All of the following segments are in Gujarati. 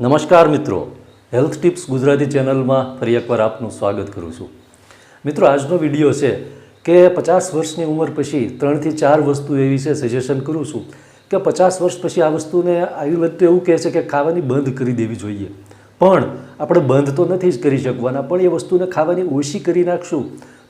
નમસ્કાર મિત્રો. હેલ્થ ટિપ્સ ગુજરાતી ચેનલમાં ફરી એકવાર આપનું સ્વાગત કરું છું. મિત્રો, આજનો વીડિયો છે કે પચાસ વર્ષની ઉંમર પછી ત્રણથી ચાર વસ્તુ એવી છે સજેશન કરું છું કે પચાસ વર્ષ પછી આ વસ્તુને આયુર્વેદ તો એવું કહે છે કે ખાવાની બંધ કરી દેવી જોઈએ. પણ આપણે બંધ તો નથી જ કરી શકવાના, પણ એ વસ્તુને ખાવાની ઓછી કરી નાખશું.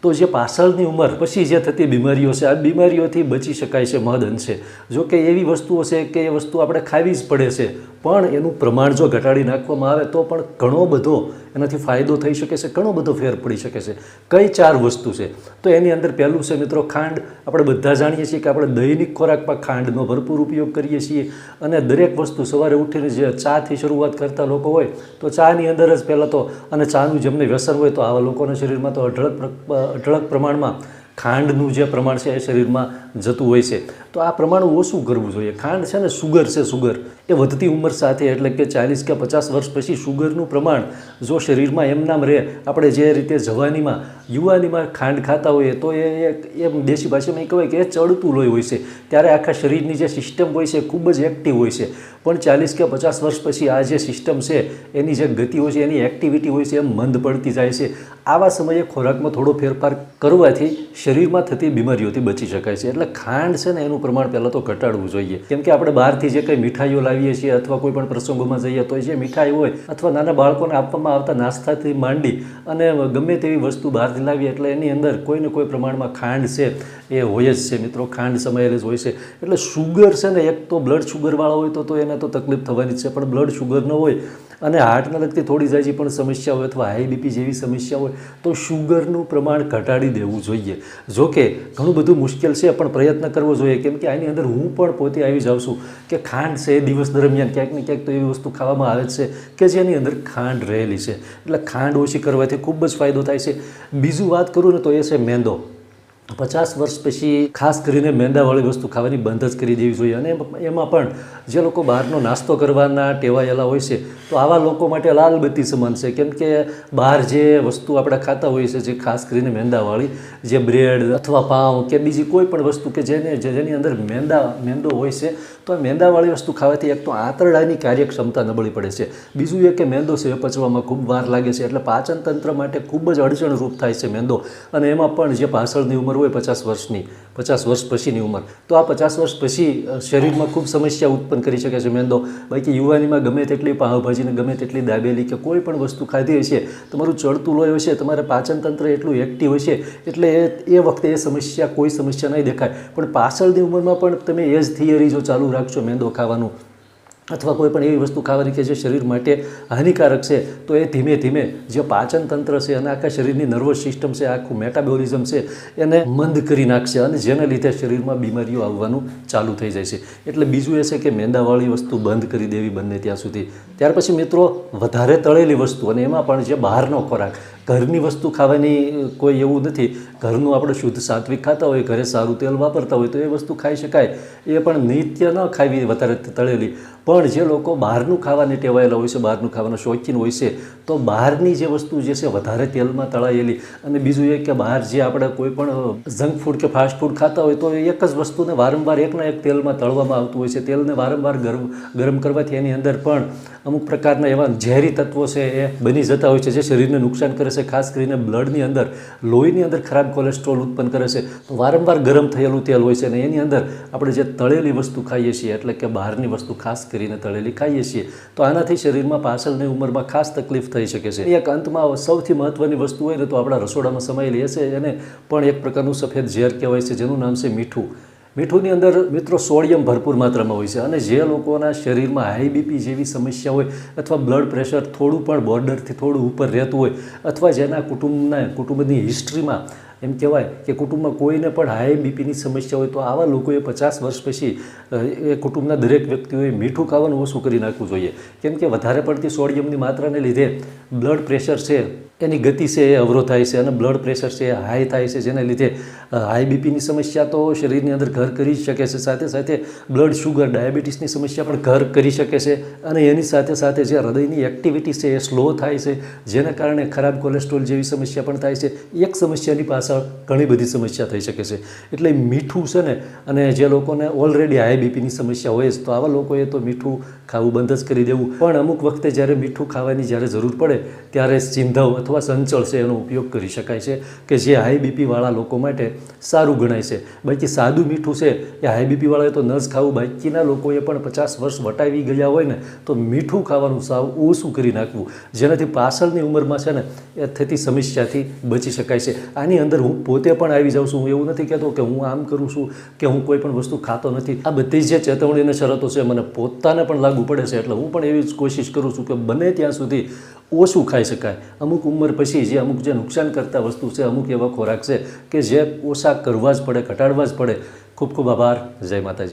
તો જે પાછળની ઉંમર, પછી જે થતી બીમારીઓ છે, આ બીમારીઓથી બચી શકાય છે મહદ અંશે જો કે એવી વસ્તુઓ છે કે એ વસ્તુ આપણે ખાવી જ પડે છે, પણ એનું પ્રમાણ જો ઘટાડી નાખવામાં આવે તો પણ ઘણો બધો એનાથી ફાયદો થઈ શકે છે, ઘણો બધો ફેર પડી શકે છે. કઈ ચાર વસ્તુ છે? તો એની અંદર પહેલું છે મિત્રો ખાંડ. આપણે બધા જાણીએ છીએ કે આપણે દૈનિક ખોરાકમાં ખાંડનો ભરપૂર ઉપયોગ કરીએ છીએ અને દરેક વસ્તુ સવારે ઉઠીને જે ચાથી શરૂઆત કરતા લોકો હોય, તો ચાની અંદર જ પહેલાં તો અને ચાનું જેમને વ્યસન હોય તો આવા લોકોના શરીરમાં તો અઢળક અઢળક પ્રમાણમાં ખાંડનું જે પ્રમાણ છે એ શરીરમાં જતું હોય છે. તો આ પ્રમાણ ઓછું કરવું જોઈએ. ખાંડ છે ને સુગર છે, સુગર. એ વધતી ઉંમર સાથે એટલે કે ચાલીસ કે પચાસ વર્ષ પછી સુગરનું પ્રમાણ જો શરીરમાં એમનામ રહે, આપણે જે રીતે જવાનીમાં, યુવાનીમાં ખાંડ ખાતા હોઈએ, તો એ એમ દેશી ભાષામાં એ કહેવાય કે એ ચડતું લોહી હોય છે. ત્યારે આખા શરીરની જે સિસ્ટમ હોય છે ખૂબ જ એક્ટિવ હોય છે. પણ ચાલીસ કે પચાસ વર્ષ પછી આ જે સિસ્ટમ છે, એની જે ગતિ હોય છે, એની એક્ટિવિટી હોય છે, એમ મંદ પડતી જાય છે. આવા સમયે ખોરાકમાં થોડો ફેરફાર કરવાથી શરીરમાં થતી બીમારીઓથી બચી શકાય છે. એટલે ખાંડ છે ને, એનું પ્રમાણ પહેલાં તો ઘટાડવું જોઈએ. કેમ કે આપણે બહારથી જે કંઈ મીઠાઈઓ લાવીએ છીએ અથવા કોઈ પણ પ્રસંગોમાં જઈએ, તો જે મીઠાઈ હોય અથવા નાના બાળકોને આપવામાં આવતા નાસ્તાથી માંડી અને ગમે તેવી વસ્તુ બહારથી લાવીએ, એટલે એની અંદર કોઈને કોઈ પ્રમાણમાં ખાંડ છે, એ હોય જ છે. મિત્રો, ખાંડ સમાયેલી જ હોય છે. એટલે શુગર છે ને, એક તો બ્લડ શુગરવાળો હોય તો તો એને તો તકલીફ થવાની છે, પણ બ્લડ શુગર ન હોય અને હાર્ટને લગતી થોડી જાજી પણ સમસ્યા હોય અથવા હાઈ બીપી જેવી સમસ્યા હોય, તો શુગરનું પ્રમાણ ઘટાડી દેવું જોઈએ. જોકે ઘણું બધું મુશ્કેલ છે, પણ પ્રયત્ન કરવો જોઈએ. કેમ કે આની અંદર હું પણ પોતે આવી જાઉં છું કે ખાંડ છે એ દિવસ દરમિયાન ક્યાંક ને ક્યાંક તો એવી વસ્તુ ખાવામાં આવે છે કે જેની અંદર ખાંડ રહેલી છે. એટલે ખાંડ ઓછી કરવાથી ખૂબ જ ફાયદો થાય છે. બીજું વાત કરું ને તો એ છે મેંદો. પચાસ વર્ષ પછી ખાસ કરીને મેંદાવાળી વસ્તુ ખાવાની બંધ જ કરી દેવી જોઈએ. અને એમાં પણ જે લોકો બહારનો નાસ્તો કરવાના ટેવાયેલા હોય છે, તો આવા લોકો માટે લાલ બત્તી સમાન છે. કેમ કે બહાર જે વસ્તુ આપણે ખાતા હોઈએ છીએ જે ખાસ કરીને મેંદાવાળી, જે બ્રેડ અથવા પાઉં કે બીજી કોઈ પણ વસ્તુ કે જેને, જેની અંદર મેંદા, મેંદો હોય છે, તો આ મેંદાવાળી વસ્તુ ખાવાથી એક તો આંતરડાની કાર્યક્ષમતા નબળી પડે છે. બીજું એ કે મેંદો છે એ પચવામાં ખૂબ વાર લાગે છે, એટલે પાચન તંત્ર માટે ખૂબ જ અડચણરૂપ થાય છે મેંદો. અને એમાં પણ જે પાછળની ઉંમર હોય પચાસ વર્ષની, પચાસ વર્ષ પછીની ઉંમર. તો આ પચાસ વર્ષ પછી શરીરમાં ખૂબ સમસ્યા ઉત્પન્ન કરી શકે છે. મેંદો બાકી યુવાનીમાં ગમે તેટલી પાવભાજીને ગમે તેટલી દાબેલી કે કોઈ પણ વસ્તુ ખાધી હશે, તમારું ચડતું લોહી હશે, તમારે પાચન તંત્ર એટલું એક્ટિવ હશે, એટલે એ એ વખતે એ સમસ્યા કોઈ સમસ્યા નહીં દેખાય. પણ પાછળની ઉંમરમાં પણ તમે એ જ થિયરી જો ચાલુ રાખશો મેંદો ખાવાનું અથવા કોઈ પણ એવી વસ્તુ ખાવાની કે જે શરીર માટે હાનિકારક છે, તો એ ધીમે ધીમે જે પાચન તંત્ર છે અને આખા શરીરની નર્વસ સિસ્ટમ છે, આખું મેટાબોલિઝમ છે, એને મંદ કરી નાખશે અને જેને લીધે શરીરમાં બીમારીઓ આવવાનું ચાલુ થઈ જાય છે. એટલે બીજું એ છે કે મેંદાવાળી વસ્તુ બંધ કરી દેવી બંને ત્યાં સુધી. ત્યાર પછી મિત્રો, વધારે તળેલી વસ્તુ અને એમાં પણ જે બહારનો ખોરાક ઘરની વસ્તુ ખાવાની કોઈ એવું નથી. ઘરનું આપણે શુદ્ધ સાત્વિક ખાતા હોય, ઘરે સારું તેલ વાપરતા હોય તો એ વસ્તુ ખાઈ શકાય. એ પણ નિત્ય ન ખાવી વધારે તળેલી. પણ જે લોકો બહારનું ખાવાની ટેવાયેલા હોય છે, બહારનું ખાવાના શોખીન હોય છે, તો બહારની જે વસ્તુ જે છે, વધારે તેલમાં તળાયેલી. અને બીજું એ કે બહાર જે આપણે કોઈ પણ જંક ફૂડ કે ફાસ્ટ ફૂડ ખાતા હોય તો એક જ વસ્તુને વારંવાર એકના એક તેલમાં તળવામાં આવતું હોય છે. તેલને વારંવાર ગરમ ગરમ કરવાથી એની અંદર પણ અમુક પ્રકારના એવા ઝેરી તત્વો છે, એ બની જતા હોય છે, જે શરીરને નુકસાન કરે છે, ખાસ કરીને બ્લડની અંદર. લોહીની અંદર ખરાબ કોલેસ્ટ્રોલ ઉત્પન્ન કરે છે. તો વારંવાર ગરમ થયેલું તેલ હોય છે અને એની અંદર આપણે જે તળેલી વસ્તુ ખાઈએ છીએ, એટલે કે બહારની વસ્તુ, ખાસ કરીને તળેલી ખાઈએ છીએ, તો આનાથી શરીરમાં પાછળની ઉંમરમાં ખાસ તકલીફ થઈ શકે છે. એક અંતમાં સૌથી મહત્ત્વની વસ્તુ હોય ને તો આપણા રસોડામાં સમાયેલી હશે. એને પણ એક પ્રકારનું સફેદ ઝેર કહેવાય છે, જેનું નામ છે મીઠું. મીઠુંની અંદર મિત્રો સોડિયમ ભરપૂર માત્રામાં હોય છે અને જે લોકોના શરીરમાં હાઈ બીપી જેવી સમસ્યા હોય અથવા બ્લડ પ્રેશર થોડું પણ બોર્ડરથી થોડું ઉપર રહેતું હોય અથવા જેના કુટુંબના, કુટુંબની હિસ્ટ્રીમાં એમ કહેવાય કે કુટુંબમાં કોઈને પણ હાઈ બીપીની સમસ્યા હોય તો આવા લોકોએ પચાસ વર્ષ પછી એ કુટુંબના દરેક વ્યક્તિઓએ મીઠું ખાવાનું ઓછું કરી નાખવું જોઈએ. કેમ કે વધારે પડતી સોડિયમની માત્રાને લીધે બ્લડ પ્રેશર છે એની ગતિ છે એ અવરોધ થાય છે અને બ્લડ પ્રેશર છે એ હાઈ થાય છે, જેને લીધે હાઈ બીપીની સમસ્યા તો શરીરની અંદર ઘર કરી જ શકે છે. સાથે સાથે બ્લડ શુગર ડાયાબિટીસની સમસ્યા પણ ઘર કરી શકે છે અને એની સાથે સાથે જે હૃદયની એક્ટિવિટી છે એ સ્લો થાય છે, જેના કારણે ખરાબ કોલેસ્ટ્રોલ જેવી સમસ્યા પણ થાય છે. એક સમસ્યાની પાછળ ઘણી બધી સમસ્યા થઈ શકે છે. એટલે મીઠું છે ને, અને જે લોકોને ઓલરેડી હાઈ બીપીની સમસ્યા હોય છે, તો આવા લોકોએ તો મીઠું ખાવું બંધ જ કરી દેવું. પણ અમુક વખતે જ્યારે મીઠું ખાવાની જ્યારે જરૂર પડે, ત્યારે સિંધવ અથવા સંચળ છે એનો ઉપયોગ કરી શકાય છે કે જે હાઈ બીપીવાળા લોકો માટે સારું ગણાય છે. બાકી સાદું મીઠું છે, એ હાઈ બીપીવાળાએ તો ન જ ખાવું. બાકીના લોકોએ પણ પચાસ વર્ષ વટાવી ગયા હોય ને, તો મીઠું ખાવાનું સાવ ઓછું કરી નાખવું. જેનાથી પાછળની ઉંમરમાં છે ને, એ થતી સમસ્યાથી બચી શકાય છે. આની અંદર હું પોતે પણ આવી જાઉં છું. હું એવું નથી કહેતો કે હું આમ કરું છું, કે હું કોઈ પણ વસ્તુ ખાતો નથી. આ બધી જે ચેતવણી અને શરતો છે, મને પોતાને પણ લાગુ પડે છે. એટલે હું પણ એવી જ કોશિશ કરું છું કે બને ત્યાં સુધી ઓછું ખાઈ શકાય. અમુક ઉંમર પછી જે અમુક જે નુકસાન કરતા વસ્તુ છે, અમુક એવા ખોરાક છે કે જે ઓછા કરવા જ પડે, ઘટાડવા જ પડે. ખૂબ ખૂબ આભાર. જય માતાજી.